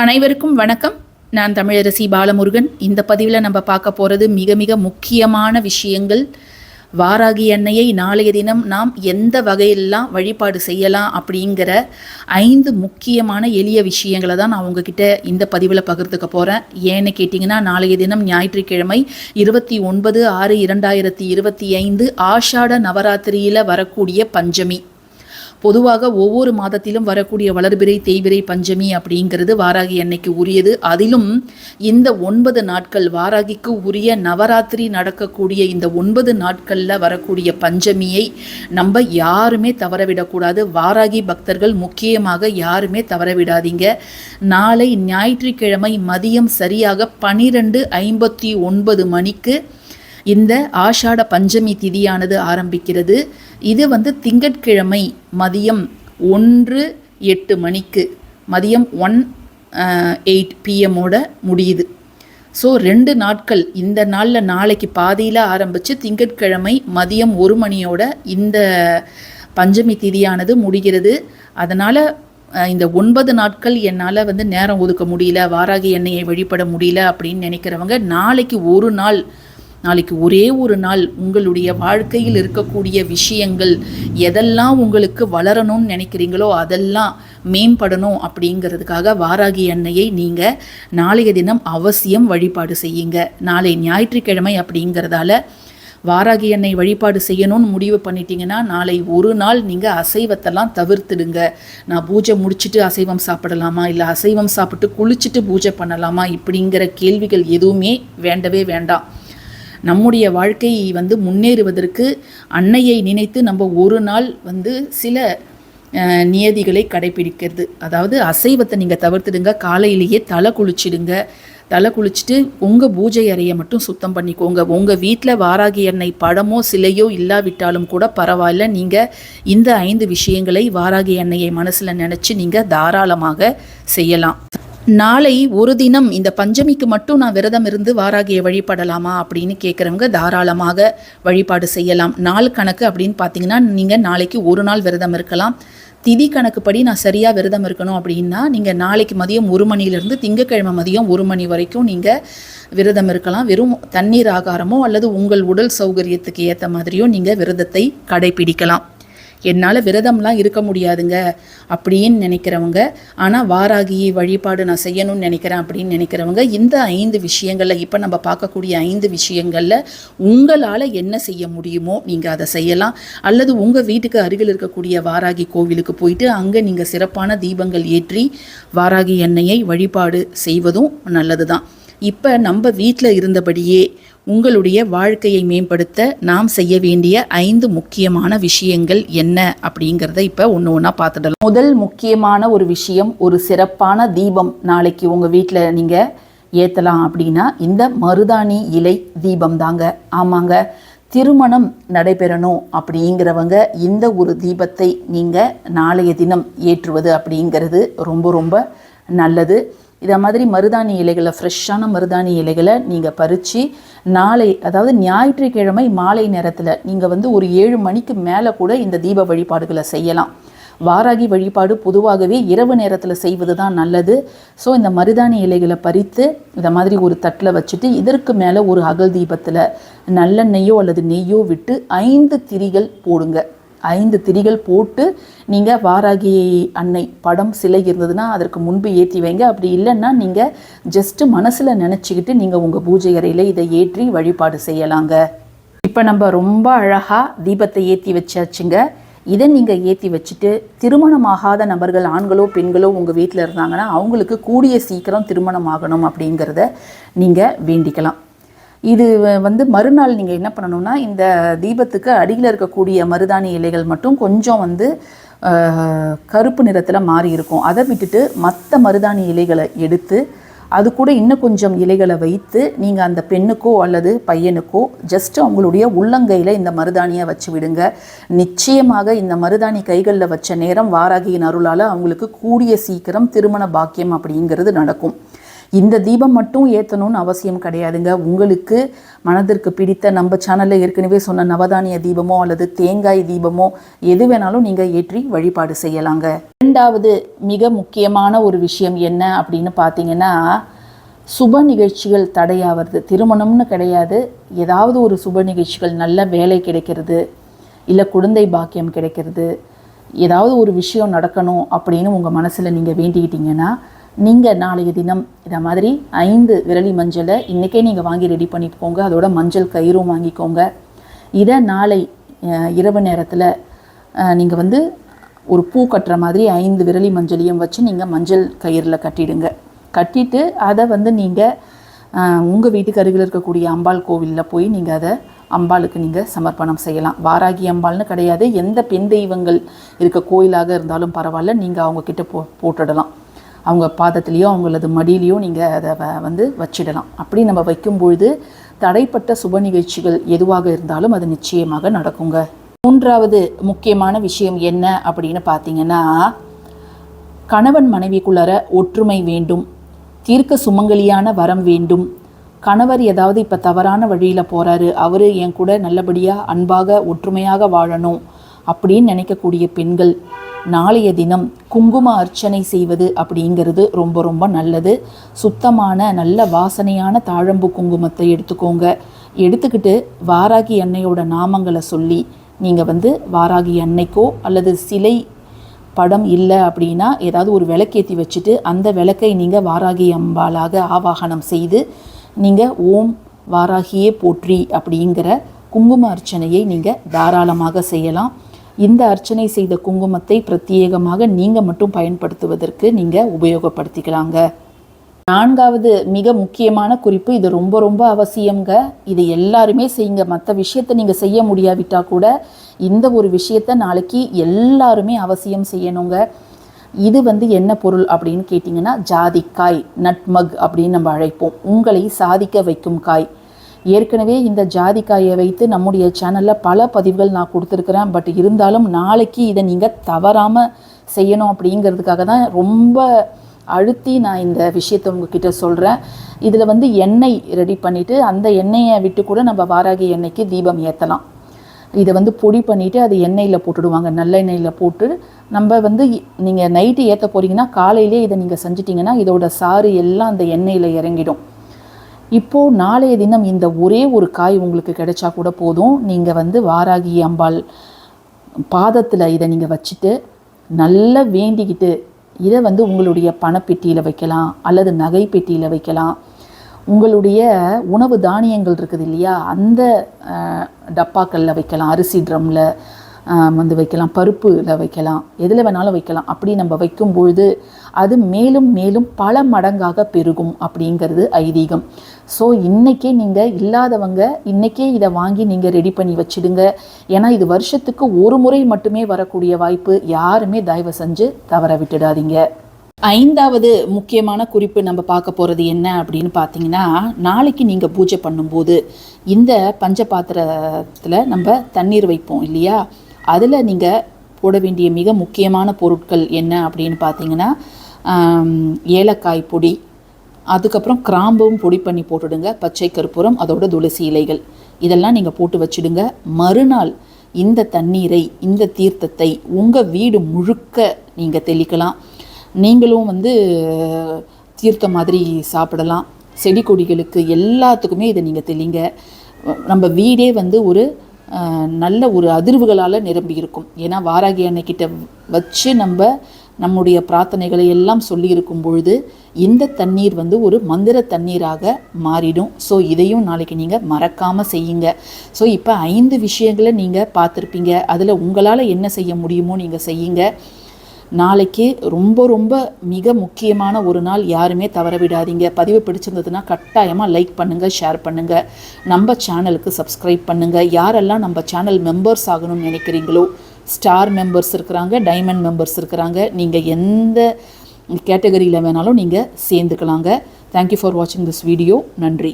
அனைவருக்கும் வணக்கம். நான் தமிழரசி பாலமுருகன். இந்த பதிவில் நம்ம பார்க்க போகிறது மிக மிக முக்கியமான விஷயங்கள். வாராகி எண்ணெயை நாளைய தினம் நாம் எந்த வகையெல்லாம் வழிபாடு செய்யலாம் அப்படிங்கிற ஐந்து முக்கியமான எளிய விஷயங்களை தான் நான் உங்ககிட்ட இந்த பதிவில் பகிர்ந்துக்க போகிறேன் ஏன்னு கேட்டிங்கன்னா நாளைய தினம் ஞாயிற்றுக்கிழமை இருபத்தி ஒன்பது ஆறு இரண்டாயிரத்தி இருபத்தி ஐந்து ஆஷாட நவராத்திரியில் வரக்கூடிய பஞ்சமி. பொதுவாக ஒவ்வொரு மாதத்திலும் வரக்கூடிய வளர்பிறை தேய்பிறை பஞ்சமி அப்படிங்கிறது வாராகி அன்னைக்கு உரியது. அதிலும் இந்த ஒன்பது நாட்கள் வாராகிக்கு உரிய நவராத்திரி நடக்கக்கூடிய இந்த ஒன்பது நாட்களில் வரக்கூடிய பஞ்சமியை நம்ம யாருமே தவறவிடக்கூடாது. வாராகி பக்தர்கள் முக்கியமாக யாருமே தவறவிடாதீங்க. நாளை ஞாயிற்றுக்கிழமை மதியம் சரியாக பனிரெண்டு ஐம்பத்தி ஒன்பது மணிக்கு இந்த ஆஷாட பஞ்சமி திதியானது ஆரம்பிக்கிறது. இது வந்து திங்கட்கிழமை மதியம் ஒன்று எட்டு மணிக்கு மதியம் ஒன் எயிட் பிஎம்மோட முடியுது. ஸோ ரெண்டு நாட்கள் இந்த நாளில் நாளைக்கு பாதியில் ஆரம்பித்து திங்கட்கிழமை மதியம் ஒரு மணியோட இந்த பஞ்சமி திதியானது முடிகிறது. அதனால் இந்த ஒன்பது நாட்கள் என்னால் வந்து நேரம் ஒதுக்க முடியல வாராகி எண்ணெயை வழிபட முடியல அப்படின்னு நினைக்கிறவங்க நாளைக்கு ஒரு நாள் நாளைக்கு ஒரே ஒரு நாள் உங்களுடைய வாழ்க்கையில் இருக்கக்கூடிய விஷயங்கள் எதெல்லாம் உங்களுக்கு வளரணும்னு நினைக்கிறீங்களோ அதெல்லாம் மேம்படணும் அப்படிங்கிறதுக்காக வாராகி அன்னையை நீங்கள் நாளைய தினம் அவசியம் வழிபாடு செய்யுங்க. நாளை ஞாயிற்றுக்கிழமை அப்படிங்கிறதால வாராகி எண்ணெய் வழிபாடு செய்யணும்னு முடிவு பண்ணிட்டீங்கன்னா நாளை ஒரு நாள் நீங்கள் அசைவத்தெல்லாம் தவிர்த்துடுங்க. நான் பூஜை முடிச்சுட்டு அசைவம் சாப்பிடலாமா? இல்லை அசைவம் சாப்பிட்டு குளிச்சுட்டு பூஜை பண்ணலாமா? இப்படிங்கிற கேள்விகள் எதுவுமே வேண்டவே வேண்டாம். நம்முடைய வாழ்க்கை வந்து முன்னேறுவதற்கு அன்னையை நினைத்து நம்ம ஒரு நாள் வந்து சில நியதிகளை கடைபிடிக்கிறது. அதாவது அசைவத்தை நீங்கள் தவிர்த்துடுங்க காலையிலேயே தலை குளிச்சிடுங்க. தலை குளிச்சுட்டு உங்கள் பூஜை அறையை மட்டும் சுத்தம் பண்ணிக்கோங்க. உங்கள் வீட்டில் வாராகி எண்ணெய் படமோ சிலையோ இல்லாவிட்டாலும் கூட பரவாயில்ல. நீங்கள் இந்த ஐந்து விஷயங்களை வாராகி எண்ணெயை மனசில் நினச்சி நீங்கள் தாராளமாக செய்யலாம். நாளை ஒரு தினம் இந்த பஞ்சமிக்கு மட்டும் நான் விரதம் இருந்து வாராகியை வழிபடலாமா அப்படின்னு கேட்குறவங்க தாராளமாக வழிபாடு செய்யலாம். நாள் கணக்கு அப்படின்னு பார்த்தீங்கன்னா நீங்கள் நாளைக்கு ஒரு நாள் விரதம் இருக்கலாம். திதி கணக்குப்படி நான் சரியாக விரதம் இருக்கணும் அப்படின்னா நீங்கள் நாளைக்கு மதியம் ஒரு மணிலேருந்து திங்கக்கிழமை மதியம் ஒரு மணி வரைக்கும் நீங்கள் விரதம் இருக்கலாம். வெறும் தண்ணீர் ஆகாரமோ அல்லது உங்கள் உடல் சௌகரியத்துக்கு ஏற்ற மாதிரியோ நீங்கள் விரதத்தை கடைபிடிக்கலாம். என்னால் விரதம்லாம் இருக்க முடியாதுங்க அப்படின்னு நினைக்கிறவங்க ஆனால் வாராகி வழிபாடு நான் செய்யணும்னு நினைக்கிறேன் அப்படின்னு நினைக்கிறவங்க இந்த ஐந்து விஷயங்களில் இப்போ நம்ம பார்க்கக்கூடிய ஐந்து விஷயங்களில் உங்களால் என்ன செய்ய முடியுமோ நீங்கள் அதை செய்யலாம். அல்லது உங்கள் வீட்டுக்கு அருகில் இருக்கக்கூடிய வாராகி கோவிலுக்கு போயிட்டு அங்கே நீங்கள் சிறப்பான தீபங்கள் ஏற்றி வாராகி எண்ணெயை வழிபாடு செய்வதும் நல்லது தான் இப்போ நம்ம வீட்டில் இருந்தபடியே உங்களுடைய வாழ்க்கையை மேம்படுத்த நாம் செய்ய வேண்டிய ஐந்து முக்கியமான விஷயங்கள் என்ன அப்படிங்கிறத இப்போ ஒன்று ஒன்றா பார்த்துடலாம். முதல் முக்கியமான ஒரு விஷயம் ஒரு சிறப்பான தீபம் நாளைக்கு உங்கள் வீட்டில் நீங்கள் ஏற்றலாம் அப்படின்னா இந்த மருதாணி இலை தீபம் தாங்க. ஆமாங்க. திருமணம் நடைபெறணும் அப்படிங்கிறவங்க இந்த ஒரு தீபத்தை நீங்கள் நாளைய தினம் ஏற்றுவது அப்படிங்கிறது ரொம்ப ரொம்ப நல்லது. இதை மாதிரி மருதாணி இலைகளை ஃப்ரெஷ்ஷான மருதாணி இலைகளை நீங்கள் பறித்து நாளை அதாவது ஞாயிற்றுக்கிழமை மாலை நேரத்தில் நீங்கள் வந்து ஒரு ஏழு மணிக்கு மேலே கூட இந்த தீப வழிபாடுகளை செய்யலாம். வாராகி வழிபாடு பொதுவாகவே இரவு நேரத்தில் செய்வது தான் நல்லது. ஸோ இந்த மருதாணி இலைகளை பறித்து இதை மாதிரி ஒரு தட்டில் வச்சுட்டு இதற்கு மேலே ஒரு அகல் தீபத்தில் நல்லெண்ணெய்யோ அல்லது நெய்யோ விட்டு ஐந்து திரிகள் போடுங்க. ஐந்து திரிகள் போட்டு நீங்கள் வாராகி அன்னை படம் சிலை இருந்ததுன்னா அதற்கு முன்பு ஏற்றி வைங்க. அப்படி இல்லைன்னா நீங்கள் ஜஸ்ட்டு மனசில் நினச்சிக்கிட்டு நீங்கள் உங்கள் பூஜை அறையில் இதை ஏற்றி வழிபாடு செய்யலாங்க. இப்போ நம்ம ரொம்ப அழகாக தீபத்தை ஏற்றி வச்சாச்சுங்க. இதை நீங்கள் ஏற்றி வச்சுட்டு திருமணமாகாத நபர்கள் ஆண்களோ பெண்களோ உங்கள் வீட்டில் இருந்தாங்கன்னா அவங்களுக்கு கூடிய சீக்கிரம் திருமணம் ஆகணும் அப்படிங்கிறத நீங்கள் வேண்டிக்கலாம். இது வந்து மறுநாள் நீங்கள் என்ன பண்ணணும்னா இந்த தீபத்துக்கு அடியில் இருக்கக்கூடிய மருதாணி இலைகள் மட்டும் கொஞ்சம் வந்து கருப்பு நிறத்தில் மாறி இருக்கும். அதை விட்டுட்டு மற்ற மருதாணி இலைகளை எடுத்து அது கூட இன்னும் கொஞ்சம் இலைகளை வைத்து நீங்கள் அந்த பெண்ணுக்கோ அல்லது பையனுக்கோ ஜஸ்ட் அவங்களுடைய உள்ளங்கையில் இந்த மருதாணியை வச்சு விடுங்க. நிச்சயமாக இந்த மருதாணி கைகளில் வச்ச நேரம் வாராகியின் அருளால் அவங்களுக்கு கூடிய சீக்கிரம் திருமண பாக்கியம் அப்படிங்கிறது நடக்கும். இந்த தீபம் மட்டும் ஏற்றணும்னு அவசியம் கிடையாதுங்க. உங்களுக்கு மனதிற்கு பிடித்த நம்ம சேனலில் ஏற்கனவே சொன்ன நவதானிய தீபமோ அல்லது தேங்காய் தீபமோ எது வேணாலும் நீங்கள் ஏற்றி வழிபாடு செய்யலாங்க. ரெண்டாவது மிக முக்கியமான ஒரு விஷயம் என்ன அப்படின்னு பார்த்தீங்கன்னா சுப நிகழ்ச்சிகள் தடையாவது திருமணம்னு கிடையாது. ஏதாவது ஒரு சுப நிகழ்ச்சிகள் நல்ல வேலை கிடைக்கிறது இல்லை குழந்தை பாக்கியம் கிடைக்கிறது ஏதாவது ஒரு விஷயம் நடக்கணும் அப்படின்னு உங்கள் மனசில் நீங்கள் வேண்டிக்கிட்டீங்கன்னா நீங்கள் நாளைய தினம் இதை மாதிரி ஐந்து விரலி மஞ்சளை இன்றைக்கே நீங்கள் வாங்கி ரெடி பண்ணிக்கோங்க அதோட மஞ்சள் கயிறும் வாங்கிக்கோங்க. இதை நாளை இரவு நேரத்தில் நீங்கள் வந்து ஒரு பூ கட்டுற மாதிரி ஐந்து விரலி மஞ்சளையும் வச்சு நீங்கள் மஞ்சள் கயிறில் கட்டிடுங்க. கட்டிட்டு அதை வந்து நீங்கள் உங்கள் வீட்டுக்கு அருகில் இருக்கக்கூடிய அம்பாள் கோவிலில் போய் நீங்கள் அதை அம்பாளுக்கு நீங்கள் சமர்ப்பணம் செய்யலாம். வாராகி அம்பாள்னு கிடையாது. எந்த பெண் தெய்வங்கள் இருக்க கோயிலாக இருந்தாலும் பரவாயில்ல. நீங்கள் அவங்கக்கிட்ட போ போட்டுடலாம். அவங்க பாதத்துலேயோ அவங்களது மடியிலையோ நீங்கள் அதை வ- வந்து வச்சிடலாம். அப்படி நம்ம வைக்கும்பொழுது தடைப்பட்ட சுப நிகழ்ச்சிகள் எதுவாக இருந்தாலும் அது நிச்சயமாக நடக்குங்க. மூன்றாவது முக்கியமான விஷயம் என்ன அப்படின்னு பார்த்தீங்கன்னா கணவன் மனைவிக்குள்ளார ஒற்றுமை வேண்டும் தீர்க்க சுமங்கலியான வரம் வேண்டும். கணவர் ஏதாவது இப்போ தவறான வழியில் போகிறாரு அவர் என் கூட நல்லபடியாக அன்பாக ஒற்றுமையாக வாழணும் அப்படின்னு நினைக்கக்கூடிய பெண்கள் நாளைய தினம் குங்கும அர்ச்சனை செய்வது அப்படிங்கிறது ரொம்ப ரொம்ப நல்லது. சுத்தமான நல்ல வாசனையான தாழம்பு குங்குமத்தை எடுத்துக்கோங்க. எடுத்துக்கிட்டு வாராகி அன்னையோட நாமங்களை சொல்லி நீங்கள் வந்து வாராகி அன்னைக்கோ அல்லது சிலை படம் இல்லை அப்படின்னா ஏதாவது ஒரு விளக்கேற்றி வச்சுட்டு அந்த விளக்கை நீங்கள் வாராகி அம்பாளாக ஆவாகனம் செய்து நீங்கள் ஓம் வாராகியே போற்றி அப்படிங்கிற குங்கும அர்ச்சனையை நீங்கள் தாராளமாக செய்யலாம். இந்த அர்ச்சனை செய்த குங்குமத்தை பிரத்யேகமாக நீங்கள் மட்டும் பயன்படுத்துவதற்கு நீங்கள் உபயோகப்படுத்திக்கலாங்க. நான்காவது மிக முக்கியமான குறிப்பு இது ரொம்ப ரொம்ப அவசியங்க இது எல்லாருமே செய்யுங்க. மற்ற விஷயத்தை நீங்கள் செய்ய முடியாவிட்டால் கூட இந்த ஒரு விஷயத்தை நாளைக்கு எல்லாருமே அவசியம் செய்யணுங்க. இது வந்து என்ன பொருள் அப்படின்னு கேட்டிங்கன்னா ஜாதிக்காய் நட்மக் அப்படின்னு நம்ம அழைப்போம். உங்களை சாதிக்க வைக்கும் காய். ஏற்கனவே இந்த ஜாதிக்காயை வைத்து நம்முடைய சேனலில் பல பதிவுகள் நான் கொடுத்துருக்குறேன். பட் இருந்தாலும் நாளைக்கு இதை நீங்கள் தவறாமல் செய்யணும் அப்படிங்கிறதுக்காக தான் ரொம்ப அழுத்தி நான் இந்த விஷயத்தை உங்ககிட்ட சொல்கிறேன் இதில் வந்து எண்ணெய் ரெடி பண்ணிவிட்டு அந்த எண்ணெயை விட்டு கூட நம்ம வாராகி எண்ணெய்க்கு தீபம் ஏற்றலாம் இதை வந்து பொடி பண்ணிவிட்டு அது எண்ணெயில் போட்டுடுவாங்க. நல்லெண்ணெயில் போட்டு நம்ம வந்து நீங்கள் நைட்டு ஏற்ற போகிறீங்கன்னா காலையிலே இதை நீங்கள் செஞ்சிட்டிங்கன்னா இதோட சாறு எல்லாம் அந்த எண்ணெயில் இறங்கிடும். இப்போது நாளைய தினம் இந்த ஒரே ஒரு காய் உங்களுக்கு கிடைச்சா கூட போதும். நீங்கள் வந்து வாராகி அம்பாள் பாதத்தில் இதை நீங்கள் வச்சுட்டு நல்லா வேண்டிக்கிட்டு இதை வந்து உங்களுடைய பணப்பெட்டியில் வைக்கலாம் அல்லது நகை பெட்டியில் வைக்கலாம். உங்களுடைய உணவு தானியங்கள் இருக்குது இல்லையா? அந்த டப்பாக்களில் வைக்கலாம் அரிசி ட்ரம்மில் வந்து வைக்கலாம். பருப்பில் வைக்கலாம். எதில் வேணாலும் வைக்கலாம். அப்படி நம்ம வைக்கும்பொழுது அது மேலும் மேலும் பல மடங்காக பெருகும் அப்படிங்கிறது ஐதீகம். ஸோ இன்றைக்கே நீங்கள் இல்லாதவங்க இன்றைக்கே இதை வாங்கி நீங்கள் ரெடி பண்ணி வச்சிடுங்க. ஏன்னா இது வருஷத்துக்கு ஒரு முறை மட்டுமே வரக்கூடிய வாய்ப்பு. யாருமே தயவு செஞ்சு தவற விட்டுடாதீங்க. ஐந்தாவது முக்கியமான குறிப்பு நம்ம பார்க்க போகிறது என்ன அப்படின்னு பார்த்தீங்கன்னா நாளைக்கு நீங்கள் பூஜை பண்ணும்போது இந்த பஞ்ச பாத்திரத்தில் நம்ம தண்ணீர் வைப்போம் இல்லையா? அதில் நீங்கள் போட வேண்டிய மிக முக்கியமான பொருட்கள் என்ன அப்படின்னு பார்த்தீங்கன்னா ஏலக்காய் பொடி அதுக்கப்புறம் கிராம்பும் பொடி பண்ணி போட்டுடுங்க பச்சை கற்பூரம் அதோட துளசி இலைகள். இதெல்லாம் நீங்கள் போட்டு வச்சிடுங்க. மறுநாள் இந்த தண்ணீரை இந்த தீர்த்தத்தை உங்கள் வீடு முழுக்க நீங்கள் தெளிக்கலாம். நீங்களும் வந்து தீர்த்தம் மாதிரி சாப்பிடலாம். செடி கொடிகளுக்கு எல்லாத்துக்குமே இதை நீங்கள் தெளிங்க. நம்ம வீடே வந்து ஒரு நல்ல ஒரு அதிர்வுகளால் நிரம்பி இருக்கும். ஏன்னா வாராகி அன்னைக்கிட்ட வச்சு நம்ம நம்முடைய பிரார்த்தனைகளை எல்லாம் சொல்லி இருக்கும் பொழுது இந்த தண்ணீர் வந்து ஒரு மந்திர தண்ணீராக மாறிடும். ஸோ இதையும் நாளைக்கு நீங்கள் மறக்காமல் செய்யுங்க. ஸோ இப்போ ஐந்து விஷயங்களை நீங்கள் பார்த்துருப்பீங்க. அதில் உங்களால் என்ன செய்ய முடியுமோ நீங்கள் செய்யுங்க. நாளைக்கு ரொம்ப ரொம்ப மிக முக்கியமான ஒரு நாள் யாருமே தவற விடாதீங்க. பதிவு பிடிச்சிருந்ததுன்னா கட்டாயமாக லைக் பண்ணுங்கள் ஷேர் பண்ணுங்கள் நம்ம சேனலுக்கு சப்ஸ்கிரைப் பண்ணுங்கள் யாரெல்லாம் நம்ம சேனல் மெம்பர்ஸ் ஆகணும்னு நினைக்கிறீங்களோ ஸ்டார் மெம்பர்ஸ் இருக்கிறாங்க டைமண்ட் மெம்பர்ஸ் இருக்கிறாங்க நீங்கள் எந்த கேட்டகரியில் வேணாலும் நீங்கள் சேர்ந்துக்கலாங்க. தேங்க்யூ ஃபார் வாட்சிங் திஸ் வீடியோ நன்றி.